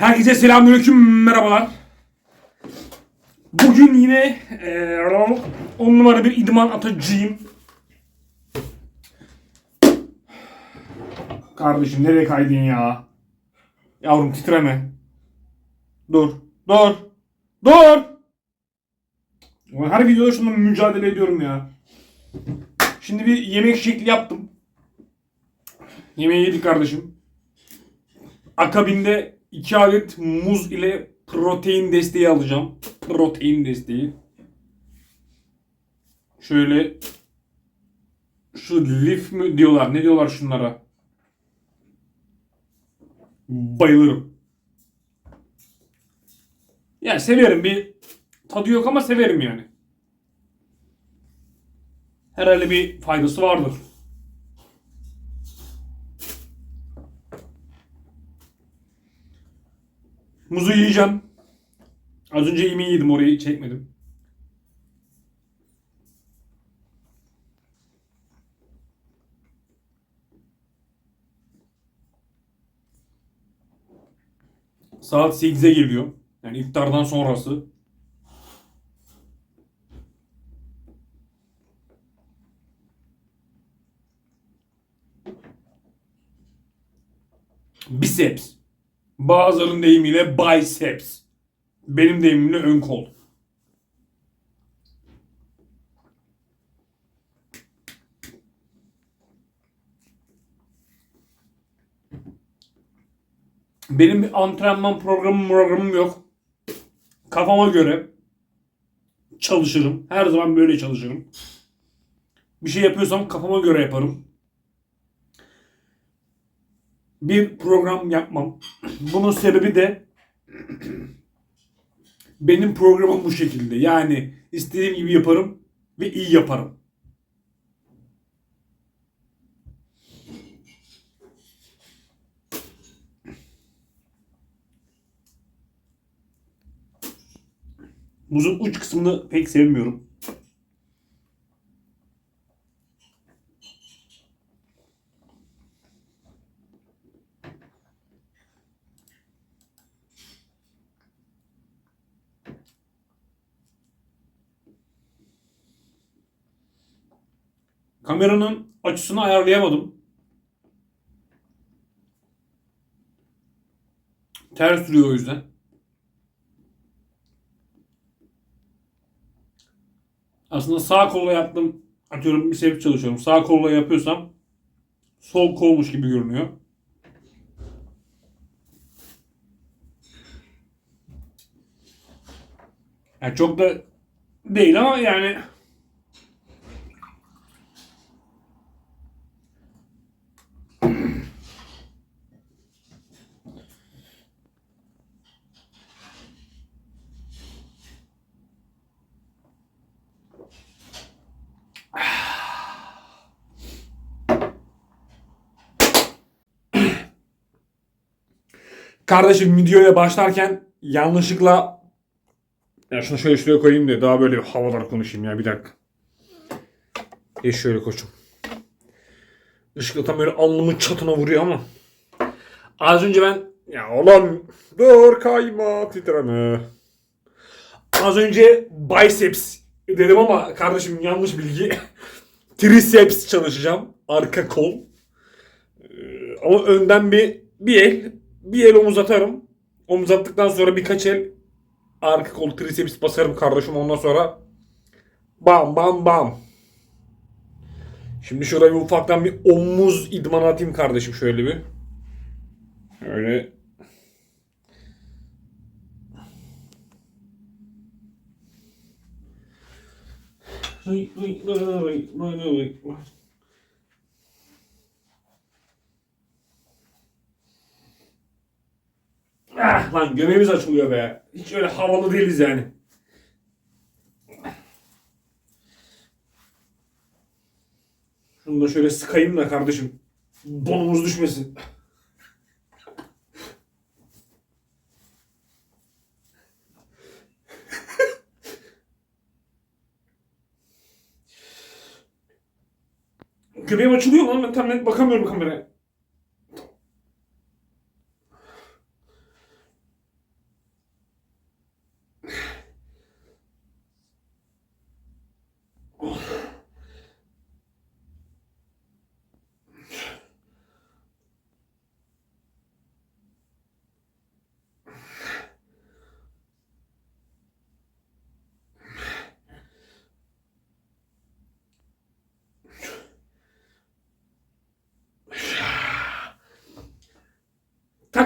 Herkese selamünaleyküm, merhabalar. Bugün yine eee 10 numara bir idman atacağım. Kardeşim nereye kaydın ya? Yavrum titreme. Dur, dur, dur. Her videoda şununla mücadele ediyorum ya. Şimdi bir yemek şekli yaptım. Yemeği yedik kardeşim. Akabinde 2 adet muz ile protein desteği alacağım. Protein desteği. Şöyle şu lif mi diyorlar? Ne diyorlar şunlara? Bayılırım. Yani severim bir tadı yok ama severim yani. Herhalde bir faydası vardır. Muzu yiyeceğim. Az önce yemeği yedim orayı çekmedim. Saat 8'e geliyor. Yani iftardan sonrası. Biceps. Bazılarının deyimiyle biceps. Benim deyimimle ön kol. Benim bir antrenman programım programım yok. Kafama göre çalışırım. Her zaman böyle çalışırım. Bir şey yapıyorsam kafama göre yaparım. Bir program yapmam. Bunun sebebi de benim programım bu şekilde. Yani istediğim gibi yaparım ve iyi yaparım. Muzun uç kısmını pek sevmiyorum. Kameranın açısını ayarlayamadım. Ters duruyor o yüzden. Aslında sağ kolla yaptım. Atıyorum bir sebep çalışıyorum. Sağ kolla yapıyorsam sol kolmuş gibi görünüyor. Yani çok da değil ama yani Kardeşim videoya başlarken yanlışlıkla ya şunu şöyle şuraya koyayım da daha böyle havalar konuşayım ya bir dakika. Geç şöyle koçum. Işıkla tam böyle alnımın çatına vuruyor ama. Az önce ben ya oğlum dur kayma titreme. Az önce biceps dedim ama kardeşim yanlış bilgi. Triceps çalışacağım. Arka kol. Ee, ama önden bir bir el bir el omuz atarım. Omuz attıktan sonra birkaç el arka kol triceps basarım kardeşim ondan sonra bam bam bam. Şimdi şuraya bir ufaktan bir omuz idmanı atayım kardeşim şöyle bir. Öyle Ah lan göbeğimiz açılıyor be. Hiç öyle havalı değiliz yani. Şunu da şöyle sıkayım da kardeşim. Donumuz düşmesin. Göbeğim açılıyor mu? Ben tam net bakamıyorum kameraya.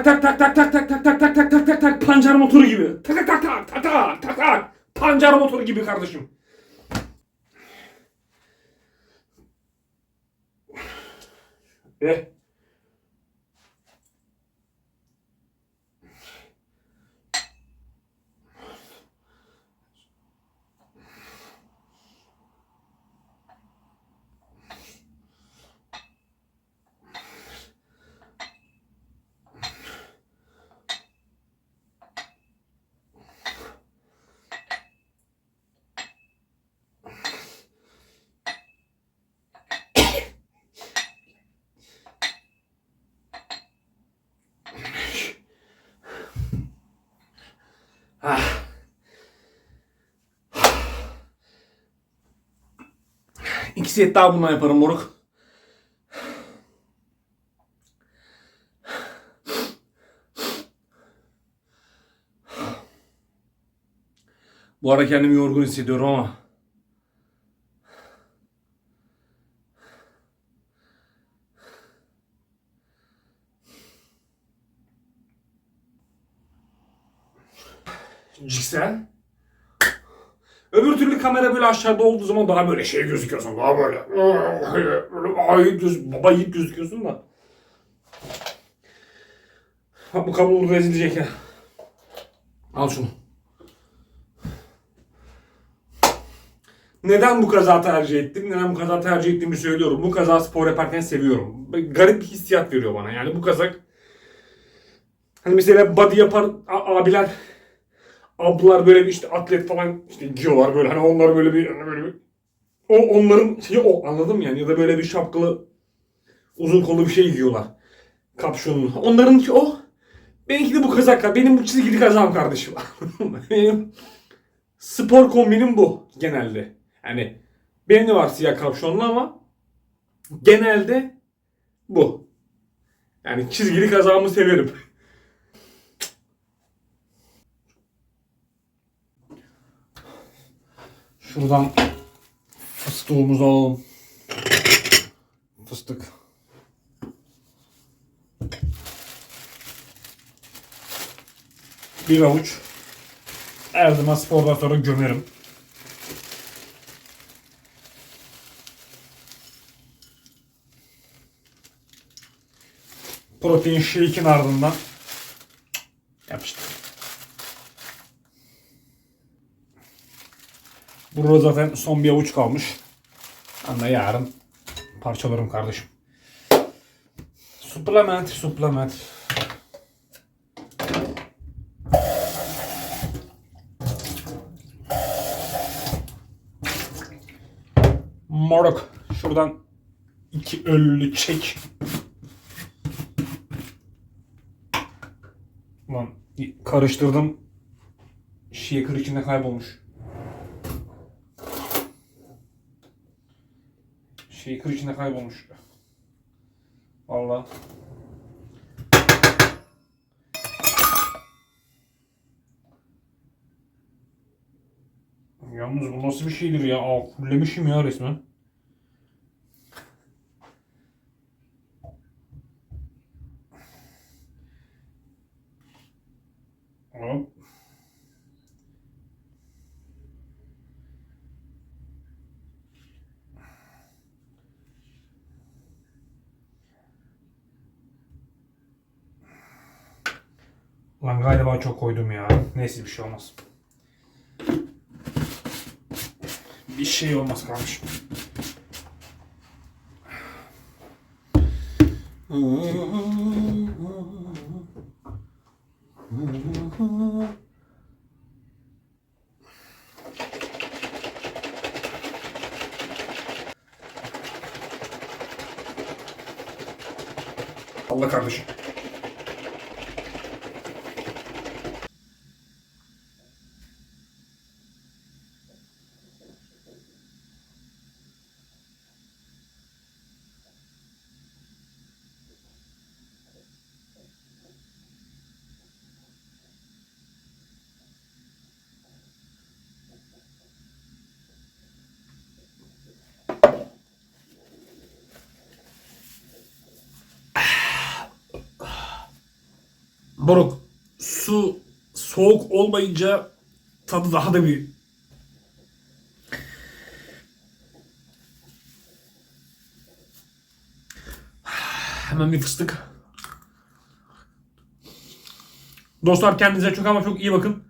Tak tak tak tak tak tak tak tak tak tak tak tak pancar motoru gibi. Tak tak tak tak tak tak tak tak pancar motoru gibi kardeşim. Eh. Ah. İki set daha bundan yaparım moruk. Bu ara kendimi yorgun hissediyorum ama. Ciksel. Öbür türlü kamera böyle aşağıda olduğu zaman daha böyle şey gözüküyorsun. Daha böyle. Ay göz, baba yiğit gözüküyorsun da. Ha, bu kablo ezilecek ya. Al şunu. Neden bu kaza tercih ettim? Neden bu kaza tercih ettiğimi söylüyorum. Bu kaza spor yaparken seviyorum. Garip bir hissiyat veriyor bana. Yani bu kazak Hani mesela body yapar abiler ablalar böyle bir işte atlet falan işte giyiyorlar böyle hani onlar böyle bir hani böyle bir o onların şeyi o anladın mı yani ya da böyle bir şapkalı uzun kollu bir şey giyiyorlar kapşonlu. Onlarınki o. Benimki de bu kazak. Benim bu çizgili kazağım kardeşim. benim spor kombinim bu genelde. Yani benim de var siyah kapşonlu ama genelde bu. Yani çizgili kazağımı severim. Şuradan fıstığımızı alalım. Fıstık. Bir avuç. Zaman spordan sonra gömerim. Protein shake'in ardından yapıştır. Burada zaten son bir avuç kalmış. Ben yarın parçalarım kardeşim. Supplement, supplement. Moruk. Şuradan iki ölü çek. Lan karıştırdım. Shaker içinde kaybolmuş. Shaker içinde kaybolmuş. Vallahi. Yalnız bu nasıl bir şeydir ya? Aa, fullemişim ya resmen. Hop. Lan galiba çok koydum ya. Neyse bir şey olmaz. Bir şey olmaz kardeşim. Allah kardeşim. Boruk su soğuk olmayınca tadı daha da bir Hemen bir fıstık. Dostlar kendinize çok ama çok iyi bakın.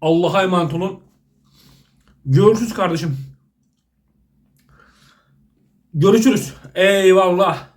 Allah'a emanet olun. Görüşürüz kardeşim. Görüşürüz. Eyvallah.